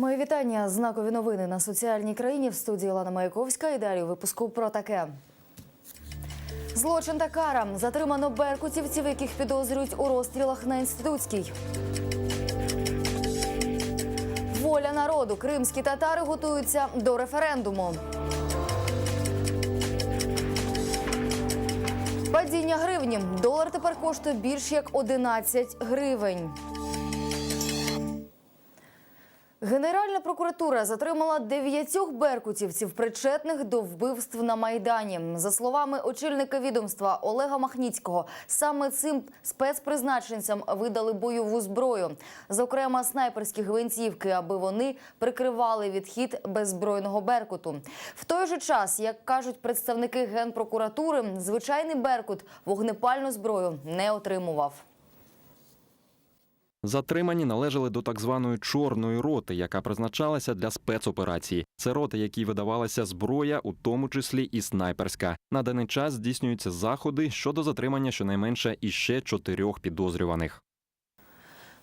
Мої вітання. Знакові новини на соціальній країні в студії Лана Маяковська. І далі випуску про таке. Злочин та кара. Затримано беркутівців, яких підозрюють у розстрілах на інститутській. Воля народу. Кримські татари готуються до референдуму. Падіння гривні. Долар тепер коштує більш як 11 гривень. Генеральна прокуратура затримала дев'ятьох беркутівців, причетних до вбивств на майдані. За словами очільника відомства Олега Махніцького, саме цим спецпризначенцям видали бойову зброю, зокрема снайперські гвинтівки, аби вони прикривали відхід беззбройного беркуту. В той же час, як кажуть представники генпрокуратури, звичайний беркут вогнепальну зброю не отримував. Затримані належали до так званої чорної роти, яка призначалася для спецоперації. Це роти, якій видавалася зброя, у тому числі і снайперська. На даний час здійснюються заходи щодо затримання щонайменше іще чотирьох підозрюваних.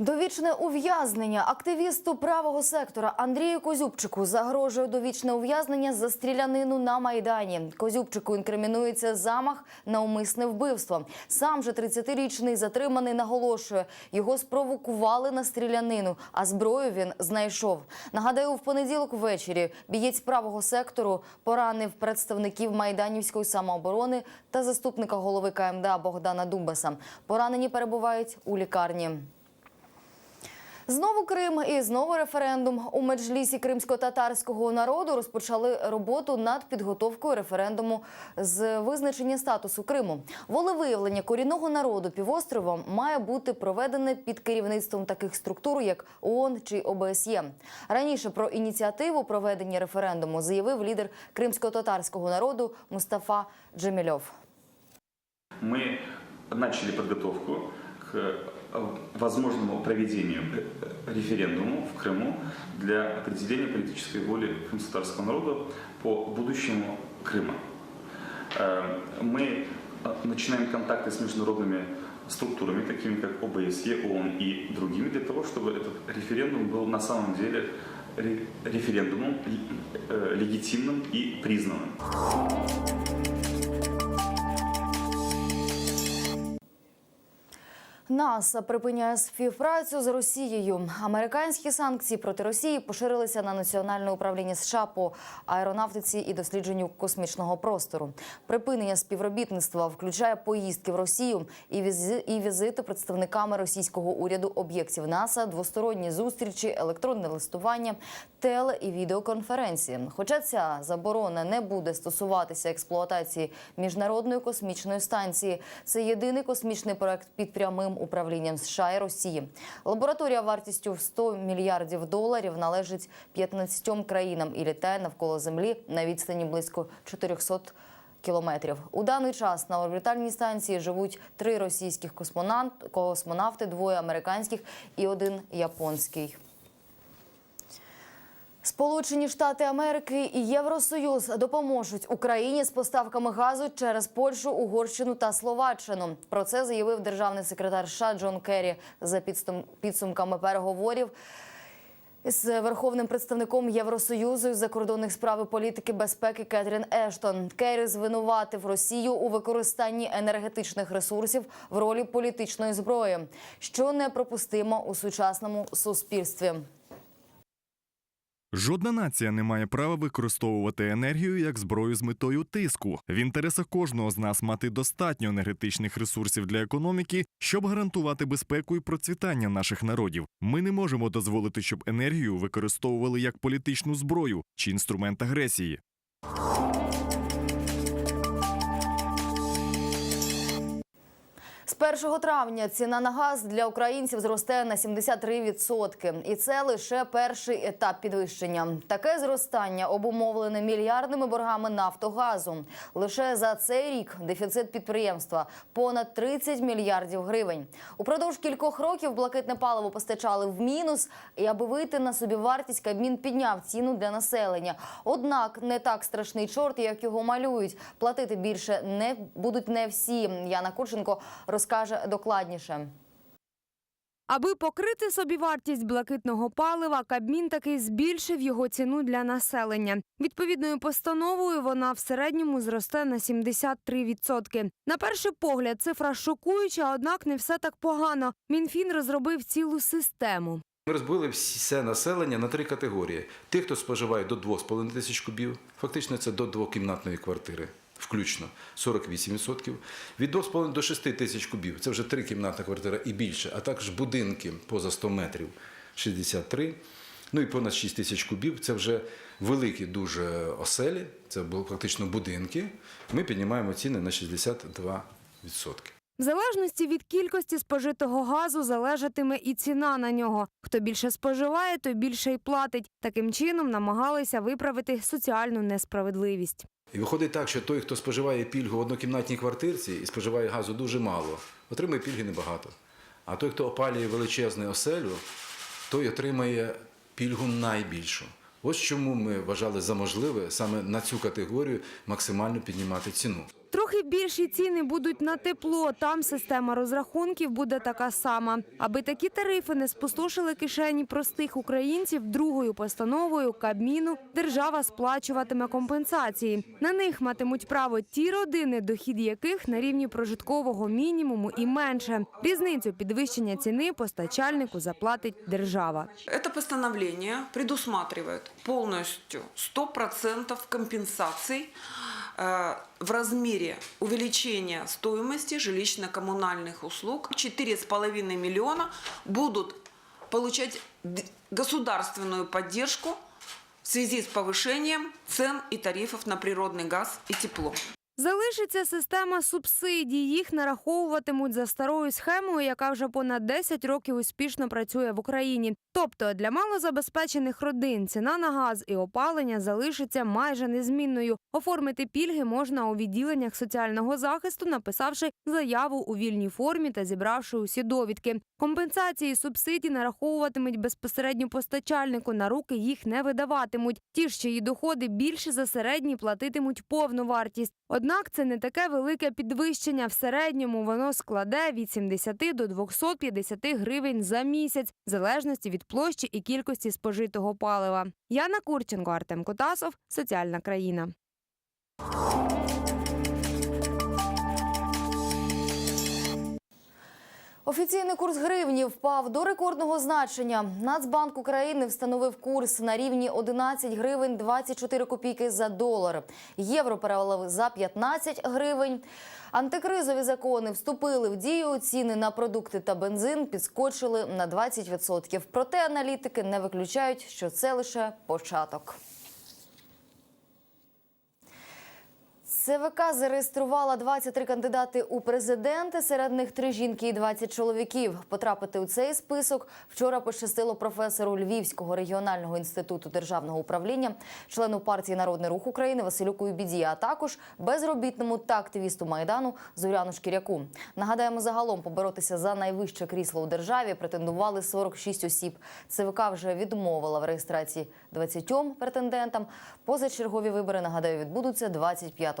Довічне ув'язнення активісту правого сектора Андрію Козюбчику загрожує довічне ув'язнення за стрілянину на майдані. Козюбчику інкримінується замах на умисне вбивство. Сам же 30-річний затриманий наголошує, його спровокували на стрілянину, а зброю він знайшов. Нагадаю, в понеділок ввечері бієць правого сектору поранив представників майданівської самооборони та заступника голови КМДА Богдана Дубаса. Поранені перебувають у лікарні. Знову Крим і знову референдум у меджлісі кримсько-татарського народу розпочали роботу над підготовкою референдуму з визначення статусу Криму. Волевиявлення корінного народу півострова має бути проведене під керівництвом таких структур, як ООН чи ОБСЄ. Раніше про ініціативу проведення референдуму заявив лідер кримсько-татарського народу Мустафа Джемільов. мы начали подготовку к возможному проведению э, референдуму в Крыму для определения политической воли крымско-татарского народа по будущему Крыма. Э, Мы э, начинаем контакты с международными структурами, такими как ОБСЕ, ООН и другими, для того, чтобы этот референдум был на самом деле ре- референдумом э, легитимным и признанным. НАСА припиняє співпрацю з Росією. Американські санкції проти Росії поширилися на національне управління США по аеронавтиці і дослідженню космічного простору. Припинення співробітництва включає поїздки в Росію і візи- і візити представниками російського уряду об'єктів НАСА, двосторонні зустрічі, електронне листування, теле і відеоконференції. Хоча ця заборона не буде стосуватися експлуатації міжнародної космічної станції, це єдиний космічний проект під прямим управлінням США і Росії. Лабораторія вартістю в 100 мільярдів доларів належить 15 країнам і літає навколо землі на відстані близько 400 кілометрів. У даний час на орбітальній станції живуть три російських космонавт- космонавти, двоє американських і один японський. Сполучені Штати Америки і Євросоюз допоможуть Україні з поставками газу через Польщу, Угорщину та Словаччину. Про це заявив державний секретар США Джон Керрі за підсумками переговорів з верховним представником Євросоюзу з закордонних справ і політики безпеки Кетрін Ештон. Керрі звинуватив Росію у використанні енергетичних ресурсів в ролі політичної зброї, що неприпустимо у сучасному суспільстві. Жодна нація не має права використовувати енергію як зброю з метою тиску. В інтересах кожного з нас мати достатньо енергетичних ресурсів для економіки, щоб гарантувати безпеку і процвітання наших народів. Ми не можемо дозволити, щоб енергію використовували як політичну зброю чи інструмент агресії. З 1 травня ціна на газ для українців зросте на 73%. І це лише перший етап підвищення. Таке зростання обумовлене мільярдними боргами Нафтогазу. Лише за цей рік дефіцит підприємства понад 30 мільярдів гривень. Упродовж кількох років блакитне паливо постачали в мінус, і аби вийти на собівартість, Кабмін підняв ціну для населення. Однак не так страшний чорт, як його малюють. Платити більше не будуть не всі. Яна Курченко розкаже докладніше. Аби покрити собі вартість блакитного палива, Кабмін таки збільшив його ціну для населення. Відповідною постановою вона в середньому зросте на 73%. На перший погляд, цифра шокуюча, однак не все так погано. Мінфін розробив цілу систему. Ми розбили все населення на три категорії: тих, хто споживає до 2,5 тисяч кубів, фактично це до двокімнатної квартири, включно 48%. Від 2,5 до 6 тисяч кубів це вже трикімнатна квартира і більше, а також будинки поза 100 метрів 63. Ну і понад 6 тисяч кубів це вже великі дуже оселі, це були фактично будинки. Ми піднімаємо ціни на 62%. В залежності від кількості спожитого газу залежатиме і ціна на нього. Хто більше споживає, той більше й платить. Таким чином намагалися виправити соціальну несправедливість. І виходить так, що той, хто споживає пільгу в однокімнатній квартирці і споживає газу дуже мало, отримує пільги небагато. А той, хто опалює величезну оселю, той отримає пільгу найбільшу. Ось чому ми вважали за можливе саме на цю категорію максимально піднімати ціну. Трохи більші ціни будуть на тепло. Там система розрахунків буде така сама. Аби такі тарифи не спустошили кишені простих українців, другою постановою Кабміну держава сплачуватиме компенсації. На них матимуть право ті родини, дохід яких на рівні прожиткового мінімуму і менше. Різницю підвищення ціни постачальнику заплатить держава. Это постановление предусматривает полностью 100% компенсаций э, в размере увеличения стоимости жилищно-коммунальных услуг. 4,5 миллиона будут получать д- государственную поддержку в связи с повышением цен и тарифов на природный газ и тепло. Залишиться система субсидій. Їх нараховуватимуть за старою схемою, яка вже понад 10 років успішно працює в Україні. Тобто для малозабезпечених родин ціна на газ і опалення залишиться майже незмінною. Оформити пільги можна у відділеннях соціального захисту, написавши заяву у вільній формі та зібравши усі довідки. Компенсації субсидій нараховуватимуть безпосередньо постачальнику. На руки їх не видаватимуть. Ті ж, чиї доходи більше за середні, платитимуть повну вартість. Однак це не таке велике підвищення. В середньому воно складе від 70 до 250 гривень за місяць, в залежності від площі і кількості спожитого палива. Яна Курченко, Артем Котасов, Соціальна країна. Офіційний курс гривні впав до рекордного значення. Нацбанк України встановив курс на рівні 11 гривень 24 копійки за долар. Євро перевалив за 15 гривень. Антикризові закони вступили в дію. Ціни на продукти та бензин підскочили на 20%. Проте аналітики не виключають, що це лише початок. ЦВК зареєструвала 23 кандидати у президенти. Серед них три жінки і 20 чоловіків. Потрапити у цей список вчора пощастило професору Львівського регіонального інституту державного управління, члену партії Народний рух України Василю Куйбіді, а також безробітному та активісту майдану Зоряну Шкіряку. Нагадаємо, загалом поборотися за найвище крісло у державі претендували 46 осіб. ЦВК вже відмовила в реєстрації 20 претендентам. Позачергові вибори нагадаю відбудуться 25